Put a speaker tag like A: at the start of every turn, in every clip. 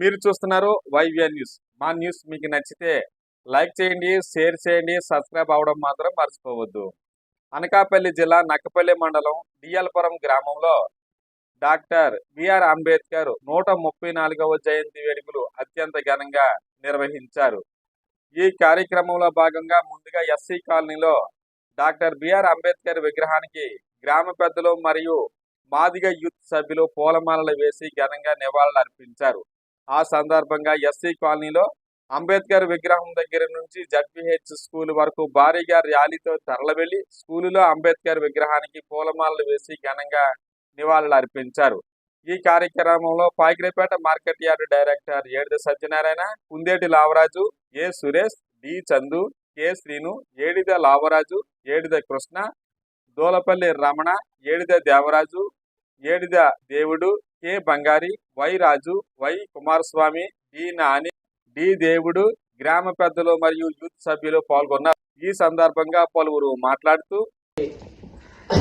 A: మీరు చూస్తున్నారు YVR news. మా న్యూస్ మీకు నచ్చితే లైక్ చేయండి షేర్ చేయండి సబ్స్క్రైబ్ అవడం మాత్రం మర్చిపోవద్దు. అనకాపల్లి జిల్లా నక్కపల్లి మండలం డిఎల్పురం గ్రామంలో డాక్టర్ బిఆర్ అంబేద్కర్ నూట ముప్పై నాలుగవ జయంతి వేడుకలు అత్యంత ఘనంగా నిర్వహించారు. ఈ కార్యక్రమంలో భాగంగా ముందుగా ఎస్సీ కాలనీలో డాక్టర్ బిఆర్ అంబేద్కర్ విగ్రహానికి గ్రామ పెద్దలు మరియు మాదిగ యూత్ సభ్యులు పూలమాలలు వేసి ఘనంగా నివాళులు అర్పించారు ఆ సందర్భంగా ఎస్సీ కాలనీలో అంబేద్కర్ విగ్రహం దగ్గర నుంచి జడ్పీహెచ్ స్కూల్ వరకు భారీగా ర్యాలీతో తరలివెళ్ళి స్కూలులో అంబేద్కర్ విగ్రహానికి పూలమాలలు వేసి ఘనంగా నివాళులు అర్పించారు. ఈ కార్యక్రమంలో Pakirepeta market yard director Edida Satyanarayana Kundeti Lavaraju A Suresh D Chandu K Srinu Edida Lavaraju Edida Krishna Dolapalli Ramana Edida Devaraju Edida Devudu K. Bangari Y. Raju Y. Kumaraswamy D. Nani D. Devudu గ్రామ పెద్దలు మరియు youth సభ్యులు పాల్గొన్నారు. ఈ సందర్భంగా పలువురు మాట్లాడుతూ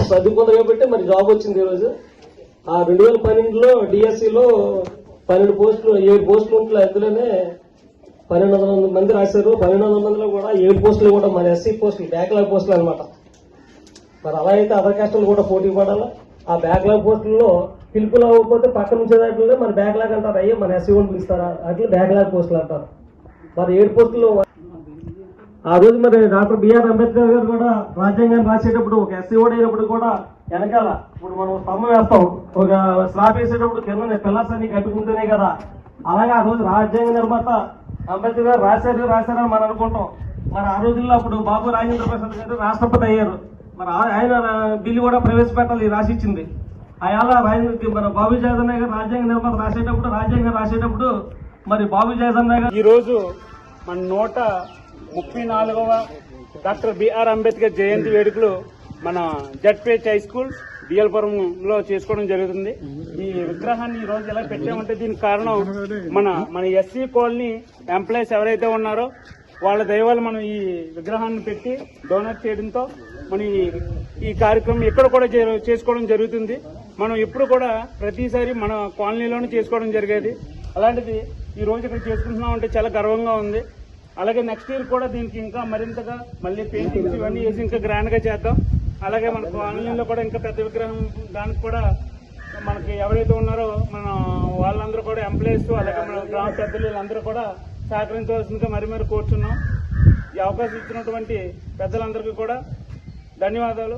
B: చదువుకుంది కాబట్టి మరి జాబ్ వచ్చింది ఈరోజు ఆ రెండు వేల పన్నెండులో డిఎస్సిలో పన్నెండు పోస్టులు ఏడు పోస్టులు ఉంటే అందులోనే పన్నెండు వందల మంది రాశారు. పన్నెండు వందల మందిలో కూడా ఏడు పోస్టులు కూడా మన ఎస్సీ పోస్టులు బ్యాక్లాగ్ పోస్టులు అనమాట మరి అలా అయితే అదర్ కూడా పోటీ పడాలా? ఆ బ్యాక్లాగ్ పోస్టుల్లో పిలుపులు అవ్వకపోతే పక్కన నుంచి దాంట్లో మన బ్యాక్లాగ్ అంటారు. అయ్యో మన ఎస్సీ వాళ్ళు పిలుస్తారా? అట్లా బ్యాక్లాగ్ పోస్టులు అంటారు. మరి ఏడు పోస్టుల్లో ఆ రోజు మరి డాక్టర్ బిఆర్ అంబేద్కర్ గారు కూడా రాజ్యాంగాన్ని రాసేటప్పుడు ఒక ఎస్సీ ఓడి అయినప్పుడు కూడా వెనకాల ఇప్పుడు మనం స్తంభం వేస్తాం. ఒక స్లాబ్ వేసేటప్పుడు కింద పిల్లర్స్ అన్ని కట్టుకుంటేనే కదా. అలాగే ఆ రోజు రాజ్యాంగ నిర్మాత అంబేద్కర్ గారు రాశారు రాశారని మనం అనుకుంటాం. మరి ఆ రోజుల్లో అప్పుడు బాబు రాజేంద్ర ప్రసాద్ గారు రాష్ట్రపతి అయ్యారు. మరి ఆ- ఆయన బిల్లు కూడా ప్రవేశపెట్టాలి రాసిచ్చింది. అయాల మన బాబు జగన్ గారు రాజ్యాంగ నిర్మాణం రాసేటప్పుడు రాజ్యాంగం రాసేటప్పుడు మరి బాబు జగన్ గారు
C: ఈరోజు మన నూట ముప్పై నాలుగవ డాక్టర్ బిఆర్ అంబేద్కర్ జయంతి వేడుకలు మన జడ్పేచ్ హై స్కూల్ డిఎల్పురంలో చేసుకోవడం జరుగుతుంది. ఈ విగ్రహాన్ని ఈ రోజు ఎలా పెట్టామంటే దీనికి కారణం మన మన ఎస్సీ కాలనీ ఎంప్లాయీస్ ఎవరైతే ఉన్నారో వాళ్ళ దయవల్ల మనం ఈ విగ్రహాన్ని పెట్టి డొనేట్ చేయడంతో మన ఈ- కార్యక్రమం ఇక్కడ కూడా చేసుకోవడం జరుగుతుంది. మనం ఎప్పుడు కూడా ప్రతిసారి మన కాలనీలోనే చేసుకోవడం జరిగేది. అలాంటిది ఈ రోజు ఇక్కడ చేసుకుంటున్నాం అంటే చాలా గర్వంగా ఉంది. అలాగే నెక్స్ట్ ఇయర్ కూడా దీనికి ఇంకా మరింతగా మళ్ళీ పెయింటింగ్స్ ఇవన్నీ వేసి ఇంకా గ్రాండ్గా చేద్దాం. అలాగే మన కాలనీలో కూడా ఇంకా పెద్ద విగ్రహం దానికి కూడా మనకి ఎవరైతే ఉన్నారో మన వాళ్ళందరూ కూడా ఎంప్లాయీస్ అలాగే మన గ్రామ పెద్దలు వీళ్ళందరూ కూడా సహకరించవలసిందిగా మరి మరి కోరుచున్నాం. ఈ అవకాశం ఇచ్చినటువంటి పెద్దలందరికీ కూడా ధన్యవాదాలు!